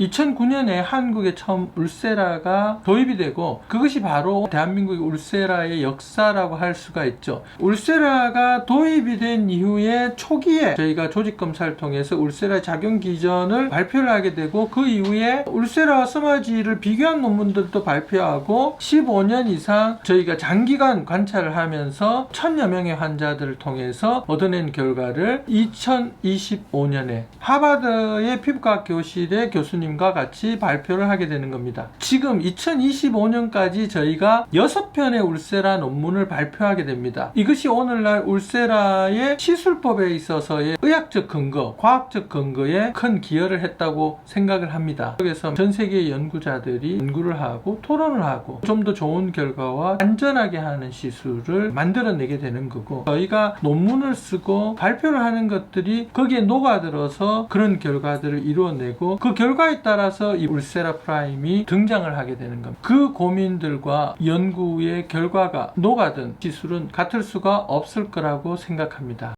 2009년에 한국에 처음 울세라가 도입이 되고 그것이 바로 대한민국의 울세라의 역사라고 할 수가 있죠. 울세라가 도입이 된 이후에 초기에 저희가 조직 검사를 통해서 울세라 작용 기전을 발표를 하게 되고 그 이후에 울세라와 스마지를 비교한 논문들도 발표하고 15년 이상 저희가 장기간 관찰을 하면서 천여 명의 환자들을 통해서 얻어낸 결과를 2025년에 하버드의 피부과학 교실의 교수님 과 같이 발표를 하게 되는 겁니다. 지금 2025년까지 저희가 6편의 울세라 논문을 발표하게 됩니다. 이것이 오늘날 울세라의 시술법에 있어서의 의학적 근거, 과학적 근거에 큰 기여를 했다고 생각을 합니다. 그래서 전 세계 연구자들이 연구를 하고 토론을 하고 좀 더 좋은 결과와 안전하게 하는 시술을 만들어내게 되는 거고 저희가 논문을 쓰고 발표를 하는 것들이 거기에 녹아들어서 그런 결과들을 이루어내고 그 결과에 따라서 이 울세라 프라임이 등장을 하게 되는 겁니다. 그 고민들과 연구의 결과가 녹아든 시술은 같을 수가 없을 거라고 생각합니다.